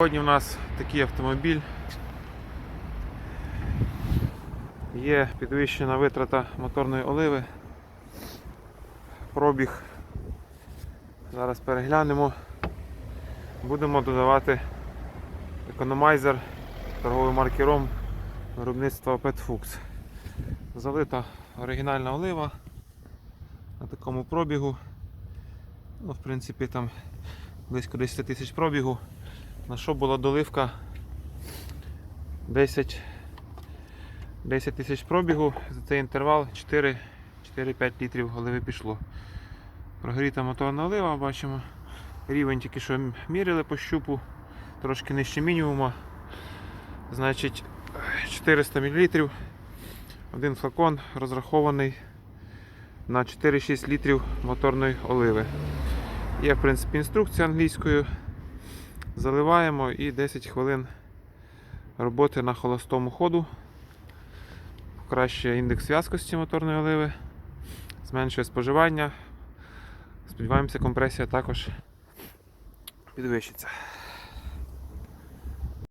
Сьогодні у нас такий автомобіль. Є підвищена витрата моторної оливи. Пробіг. Зараз переглянемо. Будемо додавати економайзер торговий марки ROM виробництва Petfux. Залита оригінальна олива на такому пробігу. Ну, в принципі, там близько 10 тисяч пробігу. На що була доливка 10 10 тисяч пробігу, за цей інтервал 4 4-5 літрів оливи пішло. Прогріта моторна олива, бачимо. Рівень тільки що міряли по щупу, трошки нижче мінімума. Значить 400 мл. Один флакон розрахований на 4-6 літрів моторної оливи. Є в принципі інструкція англійською. Заливаємо і 10 хвилин роботи на холостому ходу. Покращує індекс в'язкості моторної оливи, зменшує споживання. Сподіваємося, компресія також підвищиться.